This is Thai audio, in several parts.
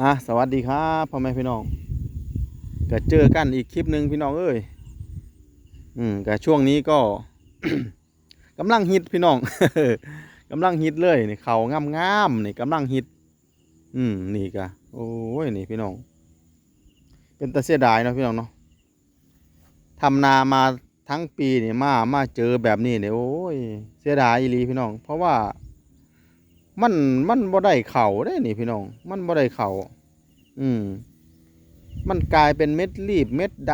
อะสวัสดีครับพ่อแม่พี่น้องก็เจอกันอีกคลิปหนึ่งพี่น้องเอ้ยอืมก็ช่วงนี้ก็กำลังฮิตพี่น้องกำลังฮิตเลยนี่เขางามงามนี่กำลังฮิต อืมนี่ก็โอ้ยนี่พี่น้อง เป็นตาเสียดายเนาะพี่น้องเนาะทำนามาทั้งปีนี่มามาเจอแบบนี้เนี่ยโอ้ยเสียดายอีลีพี่น้อง เพราะว่า มันมันบ่ได้เข่าได้นี่พี่น้อง มันบ่ได้เข่าอืม มันกลายเป็นเม็ดรีบเม็ดด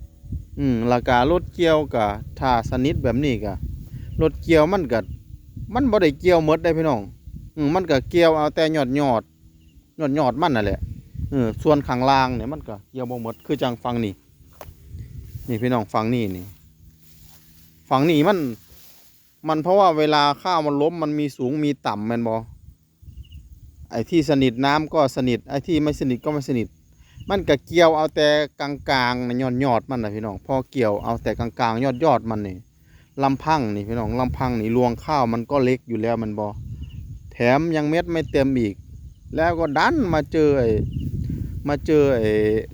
ำอืมแล้วก็รถเกี่ยวก็ถ้าสนิทแบบนี้ก็รถเกี่ยวมันก็มันบ่ได้เกี่ยวหมดได้พี่น้อง อืมมันก็เกี่ยวเอาแต่หยอดหยอดหยอดหยอดมันนั่นแหละเออส่วนข้างล่างเนี่ยมันก็เกี่ยวบ่หมดคือจังฟังนี่นี่พี่น้องฟังนี่นี่ฟังนี่มัน มันเพราะว่าเวลาข้าวมันล้มมันมีสูงมีต่ำแมันบอไอ้ที่สนิทน้ำก็สนิทไอ้ที่ไม่สนิทก็ไม่สนิท มันก็เกี่ยวเอาแต่กลางๆนะยอดยอดมันนะพี่น้องพอเกี่ยวเอาแต่กลางๆ ยอดยอดมันนี่ลำพังนี่พี่น้องลำพังนี่รวงข้าวมันก็เล็กอยู่แล้วมันบอแถมยังเม็ดไม่เต็มอีก แล้วก็ดันมาเจอไอ้มาเจอไอ้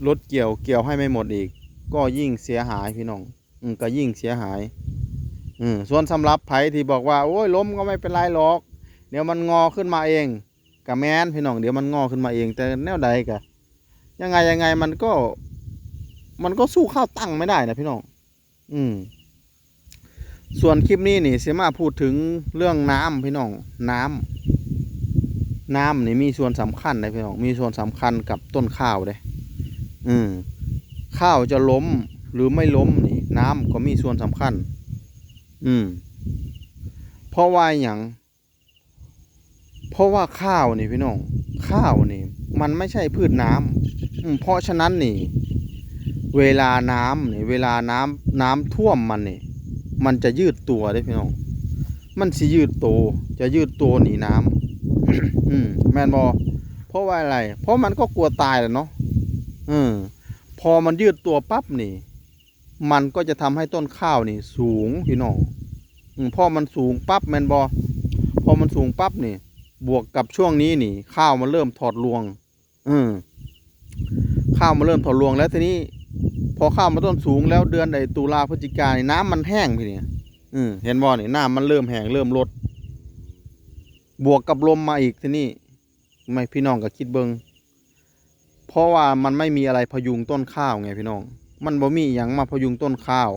รถเกี่ยวเกี่ยวให้ไม่หมดอีก ก็ยิ่งเสียหายพี่น้องอืก็ยิ่งเสียหาย อืมส่วนสำหรับไผที่บอกว่า โอ้ยล้มก็ไม่เป็นไรหรอก เดี๋ยวมันงอขึ้นมาเองกะแมนพี่น้องเดี๋ยวมันงอขึ้นมาเอง แต่แนวใดกะยังไงยังไงมันก็ มันก็สู้ข้าวตั้งไม่ได้นะพี่น้อง อืม ส่วนคลิปนี้นี่เสียมาพูดถึงเรื่องน้ำพี่น้อง น้ำน้ำนี่มีส่วนสำคัญนะพี่น้องมีส่วนสำคัญกับต้นข้าวเลยอืมข้าวจะล้มหรือไม่ล้มนี่น้ำก็มีส่วนสำคัญ อืม เพราะว่าอย่าง เพราะว่าข้าวนี่พี่น้อง ข้าวนี่ มันไม่ใช่พืชน้ำอืมเพราะฉะนั้นนี่ เวลาน้ำนี่ เวลาน้ำน้ำท่วมมันนี่ มันจะยืดตัวได้พี่น้อง มันสิยืดโตวจะยืดตัวหนีน้ำอืมแมนบอเพราะว่าอะไร เพราะมันก็กลัวตายแหละเนาะอืมพอมันยืดตัวปั๊บนี่ มันก็จะทำให้ต้นข้าวนี่ สูงพี่น้อง พอมันสูงปั๊บแมนบอพอมันสูงปั๊บนี่บวกกับช่วงนี้นี่ ข้าวมันเริ่มถอดรวง อืมข้าวมันเริ่มถอดรวงแล้วทีนี้ พอข้าวมันต้นสูงแล้วเดือนไอตุลาพฤศจิกานี่น้ำมันแห้งพี่เนี่ยอืมเห็นบอนี่น้ำมันเริ่มแห้งเริ่มลด บวกกับลมมาอีกทีนี้ไม่พี่น้องก็คิดเบิงเพราะว่ามันไม่มีอะไรพยุงต้นข้าวไงพี่น้อง มันบ่มีอย่างมาพยุงต้นข้าว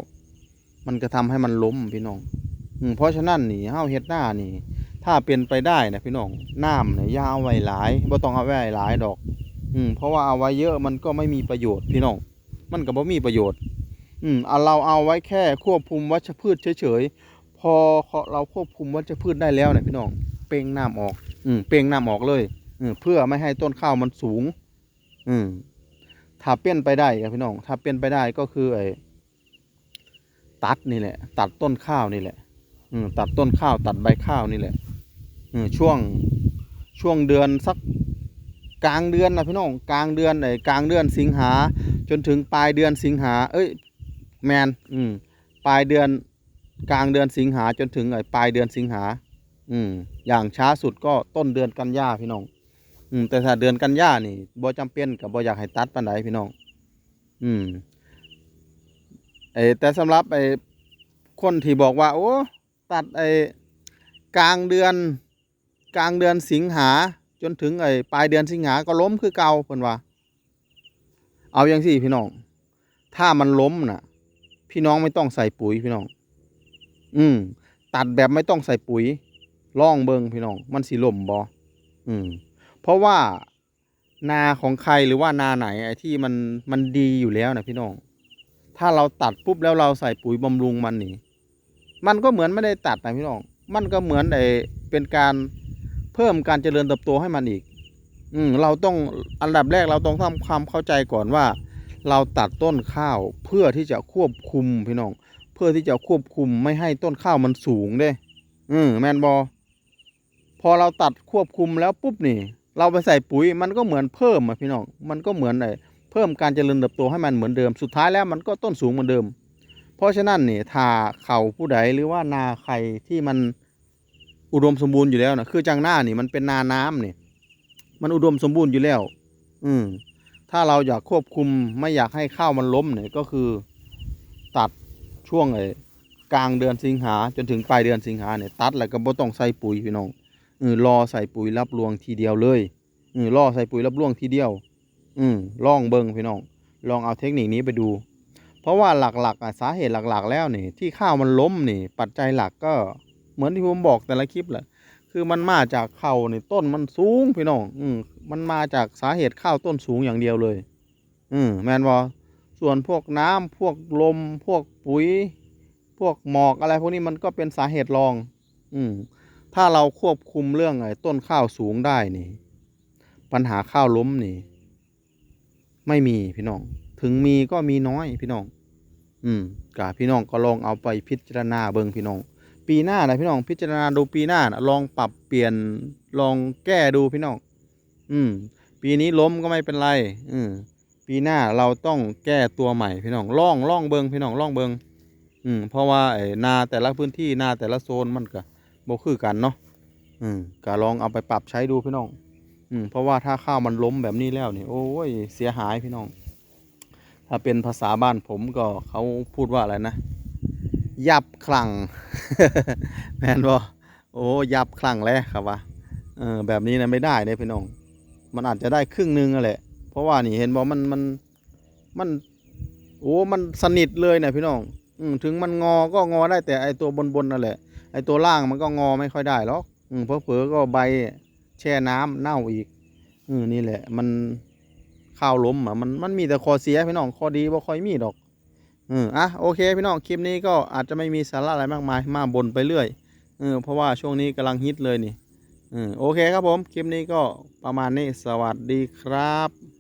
มันก็ทำให้มันล้มพี่น้อง อืมเพราะฉะนั้นนี่เฮาเฮ็ดหน้านี่ ถ้าเป็นไปได้นะพี่น้องน้ำเนี่ยอยาเอาไว้หลายบ่ต้องเอาไว้หลายดอก อืมเพราะว่าเอาไว้เยอะมันก็ไม่มีประโยชน์พี่น้องมันก็บ่มีประโยชน์ อืมเอาเราเอาไว้แค่ควบคุมวัชพืชเฉยๆพอเราควบคุมวัชพืชได้แล้วเนี่ยพี่น้องเป่งน้ำออก อืมเป่งน้ำออกเลยอืมเพื่อไม่ให้ต้นข้าวมันสูง อืมถ้าเป็นไปได้ครับพี่น้อง ถ้าเป็นไปได้ก็คือไอ้ตัดนี่แหละ ตัดต้นข้าวนี่แหละ ตัดต้นข้าวตัดใบข้าวนี่แหละอช่วงช่วงเดือนสักกลางเดือนนะพี่น้องกลางเดือนไอ้กลางเดือนสิงหาจนถึงปลายเดือนสิงหา เอ้ยแมนอืมปลายเดือนกลางเดือนสิงหาจนถึงไอ้ปลายเดือนสิงหา อืมอย่างช้าสุดก็ต้นเดือนกันยาพี่น้อง อืมแต่ถ้าเดือนกันยานี่บ่จำเป็นกับบ่อยากให้ตัดปานใดพี่น้อง อืมไอ้แต่สำหรับไอ้คนที่บอกว่า โอ้ ตัดไอ้กลางเดือนกลางเดือนสิงหาจนถึงไอ้ปลายเดือนสิงหาก็ล้มคือเก่าเพิ่นว่า เอาอย่างสี่พี่น้อง ถ้ามันล้มน่ะ พี่น้องไม่ต้องใส่ปุ๋ยพี่น้อง อืมตัดแบบไม่ต้องใส่ปุ๋ยล่องเบิงพี่น้อง มันสิล่มบ่อืม เพราะว่านาของใครหรือว่านาไหนไอ้ที่มันมันดีอยู่แล้วนะพี่น้อง ถ้าเราตัดปุ๊บแล้วเราใส่ปุ๋ยบำรุงมันนี่ มันก็เหมือนไม่ได้ตัดนะพี่น้อง มันก็เหมือนไอ้เป็นการเพิ่มการเจริญเติบโตให้มันอีก อืมเราต้องอันดับแรกเราต้องทำความเข้าใจก่อนว่า เราตัดต้นข้าวเพื่อที่จะควบคุมพี่น้อง เพื่อที่จะควบคุมไม่ให้ต้นข้าวมันสูงเด้ อืมแมนบอพอเราตัดควบคุมแล้วปุ๊บนี่ เราไปใส่ปุ๋ยมันก็เหมือนเพิ่มอะพี่น้อง มันก็เหมือนไอ้เพิ่มการเจริญเติบโตให้มันเหมือนเดิม สุดท้ายแล้วมันก็ต้นสูงเหมือนเดิม เพราะฉะนั้นนี่ถ้าเขาผู้ใดหรือว่านาใครที่มันอุดมสมบูรณ์อยู่แล้วนะคือจังหน้านี่มันเป็นนาน้ำนี่มันอุดมสมบูรณ์อยู่แล้ว อืมถ้าเราอยากควบคุมไม่อยากให้ข้าวมันล้มเนี่ยก็คือตัดช่วงไอ้กลางเดือนสิงหาจนถึงปลายเดือนสิงหาเนี่ยตัดแล้วก็บ่ต้องใส่ปุ๋ยพี่น้องเออรอใส่ปุ๋ยรับรวงทีเดียวเลยเออรอใส่ปุ๋ยรับรวงทีเดียว อืมลองเบิ่งพี่น้องลองเอาเทคนิคนี้ไปดู ราะว่าหลักๆอะสาเหตุหลักๆ แล้วนี่ที่ข้าวมันล้มนี่ ปัจจัยหลักก็เหมือนที่ผมบอกแต่ละคลิปแหละคือมันมาจากข้าวนี่ต้นมันสูงพี่น้องอืมมันมาจากสาเหตุข้าวต้นสูงอย่างเดียวเลย อืมแมนบอส่วนพวกน้ำพวกลม พวกปุ๋ย พวกหมอกอะไรพวกนี้มันก็เป็นสาเหตุรอง อืมถ้าเราควบคุมเรื่องไอ้ต้นข้าวสูงได้นี่ ปัญหาข้าวล้มนี่ ไม่มีพี่น้อง ถึงมีก็มีน้อยพี่น้อง อืมกะพี่น้องก็ลองเอาไปพิจารณาเบิ่งพี่น้อง ปีหน้านะพี่น้องพิจารณาดูปีหน้านะลองปรับเปลี่ยนลองแก้ดูพี่น้อง อืม ปีนี้ล้มก็ไม่เป็นไร อืมปีหน้าเราต้องแก้ตัวใหม่พี่น้องล่องล่องเบิงพี่น้องล่องเบิงอืมเพราะว่าไอ้นาแต่ละพื้นที่นาแต่ละโซนมันก็บ่คือกันเนาะอืมก็ลองเอาไปปรับใช้ดูพี่น้อง อืมเพราะว่าถ้าข้าวมันล้มแบบนี้แล้วนี่โอ้ยเสียหายพี่น้อง ถ้าเป็นภาษาบ้านผมก็เขาพูดว่าอะไรนะ ยับคลั่งแมนบ่โอ้ยับคลั่งแล้วครับว่าเออแบบนี้นะไม่ได้เลยพี่น้อง มันอาจจะได้ครึ่งนึงแหละ เพราะว่านี่เห็นบอกมันมันมันโอ้มันสนิทเลยนี่ยพี่น้องอืถึงมันงอก็งอได้แต่ไอตัวบนบนๆนั่นแหละ ไอตัวล่างมันก็งอไม่ค่อยได้หรอกอืมเพอเผลอก็ใบแช่น้ำเน่าอีกอืนี่แหละ มัน ข้าวล้มอะมันมันมีแต่ข้อเสียพี่น้องข้อดีบ่ค่อยมีดอกอืออะโอเคพี่น้องคลิปนี้ก็อาจจะไม่มีสาระอะไรมากมายมาบนไปเรื่อยเออเพราะว่าช่วงนี้กำลังฮิตเลยนี่อือโอเคครับผมคลิปนี้ก็ประมาณนี้สวัสดีครับ